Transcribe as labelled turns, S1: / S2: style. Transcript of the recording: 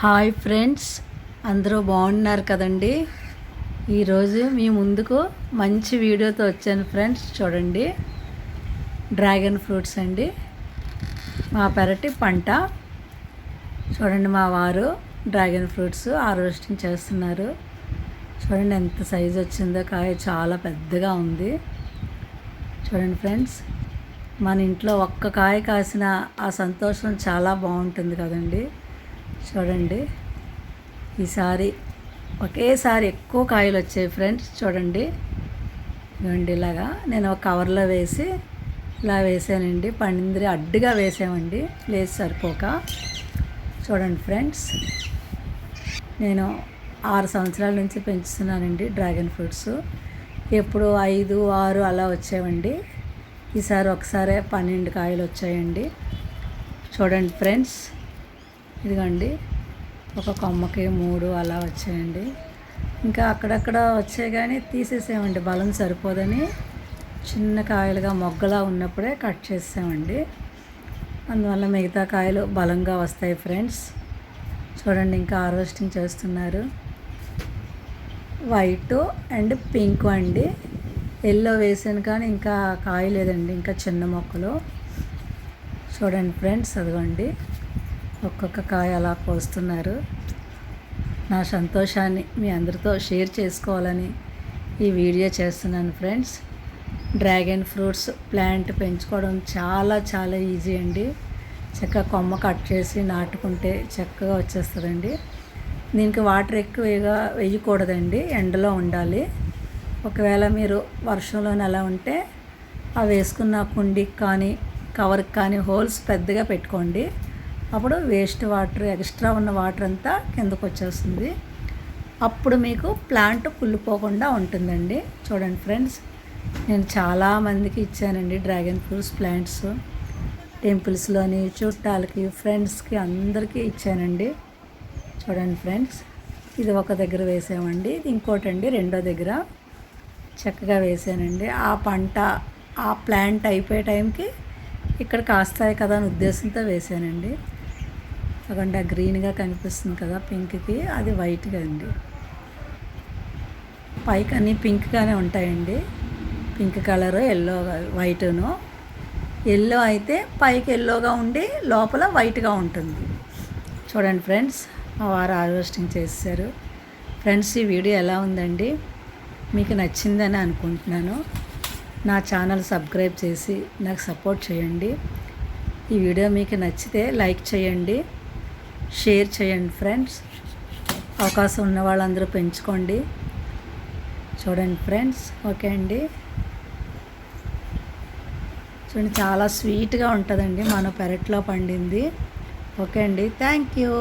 S1: Hi friends అందరూ బాగున్నారు కదండి? ఈరోజు మీ ముందుకు మంచి వీడియోతో వచ్చాను ఫ్రెండ్స్ చూడండి. డ్రాగన్ ఫ్రూట్స్ అండి. మా పెరటి పంట. చూడండి మా వారు డ్రాగన్ ఫ్రూట్స్ హార్వెస్టింగ్ చేస్తున్నారు. చూడండి ఎంత సైజు వచ్చిందో కాయ చాలా పెద్దగా ఉంది. చూడండి ఫ్రెండ్స్ మన ఇంట్లో ఒక్క కాయ కాసిన ఆ సంతోషం చాలా బాగుంటుంది కదండి. చూడండి. ఈసారి ఒకేసారి ఎక్కువ కాయలు వచ్చాయి ఫ్రెండ్స్ చూడండి. ఇవ్వండి ఇలాగా. నేను ఒక కవర్లో వేసి ఇలా వేసానండి. పందిరి అడ్డుగా వేసామండి. లేదు సరిపోక. చూడండి ఫ్రెండ్స్. నేను ఆరు సంవత్సరాల నుంచి పెంచుతున్నానండి డ్రాగన్ ఫ్రూట్స్. ఎప్పుడు ఐదు ఆరు అలా వచ్చేవండి ఈసారి ఒకసారి పన్నెండు కాయలు వచ్చాయండి. చూడండి ఫ్రెండ్స్. ఇదిగోండి ఒక కొమ్మకి మూడు అలా వచ్చాయండి. ఇంకా అక్కడక్కడ వచ్చాయి కానీ తీసేసామండి బలం సరిపోదని. చిన్న కాయలుగా మొగ్గలా ఉన్నప్పుడే కట్ చేసామండి అందువల్ల మిగతా కాయలు బలంగా వస్తాయి ఫ్రెండ్స్. చూడండి ఇంకా హార్వెస్టింగ్ చేస్తున్నారు. వైట్ అండ్ పింక్ అండి. ఎల్లో వేసాను కానీ ఇంకా కాయలేదండి ఇంకా చిన్న మొక్కలు. చూడండి ఫ్రెండ్స్ అదిగోండి. ఒక్కొక్క కాయ అలా కోస్తున్నారు. నా సంతోషాన్ని మీ అందరితో షేర్ చేసుకోవాలని ఈ వీడియో చేస్తున్నాను ఫ్రెండ్స్. డ్రాగన్ ఫ్రూట్స్ ప్లాంట్ పెంచుకోవడం చాలా చాలా ఈజీ అండి. చక్కగా కొమ్మ కట్ చేసి నాటుకుంటే చక్కగా వచ్చేస్తుందండి. దీనికి వాటర్ ఎక్కువగా వేయకూడదండి ఎండలో ఉండాలి. ఒకవేళ మీరు వర్షంలోనే అలా ఉంటే ఆ వేసుకున్న కుండీకి కానీ కవర్కి కానీ హోల్స్ పెద్దగా పెట్టుకోండి. అప్పుడు వేస్ట్ వాటర్ ఎక్స్ట్రా ఉన్న వాటర్ అంతా కిందకు వచ్చేస్తుంది. అప్పుడు మీకు ప్లాంట్ కుళ్ళిపోకుండా ఉంటుందండి. చూడండి ఫ్రెండ్స్ నేను చాలామందికి ఇచ్చానండి డ్రాగన్ ఫ్రూట్స్ ప్లాంట్స్ టెంపుల్స్లోని చుట్టాలకి ఫ్రెండ్స్కి అందరికీ ఇచ్చానండి. చూడండి ఫ్రెండ్స్ ఇది ఒక దగ్గర వేసామండి. ఇది ఇంకోటండి రెండో దగ్గర చక్కగా వేసానండి. ఆ పంట ఆ ప్లాంట్ అయిపోయే టైంకి ఇక్కడ కాస్తాయి కదా అని ఉద్దేశంతో వేసానండి. అక్కడ గ్రీన్గా కనిపిస్తుంది కదా పింక్కి అది వైట్గా అండి. పైకి అన్నీ పింక్గానే ఉంటాయండి. పింక్ కలరు ఎల్లో వైటును. ఎల్లో అయితే పైకి ఎల్లోగా ఉండి లోపల వైట్గా ఉంటుంది. చూడండి ఫ్రెండ్స్ మా వారు హార్వెస్టింగ్ చేశారు. ఫ్రెండ్స్ ఈ వీడియో ఎలా ఉందండి? మీకు నచ్చిందని అనుకుంటున్నాను. నా ఛానల్ సబ్స్క్రైబ్ చేసి నాకు సపోర్ట్ చేయండి. ఈ వీడియో మీకు నచ్చితే లైక్ చేయండి. షేర్ చేయండి ఫ్రెండ్స్. అవకాశం ఉన్న వాళ్ళందరూ పెంచుకోండి. చూడండి ఫ్రెండ్స్ ఓకే అండి. చూడండి చాలా స్వీట్గా ఉంటుందండి మన పెరట్లో పండింది. ఓకే అండి థ్యాంక్ యూ.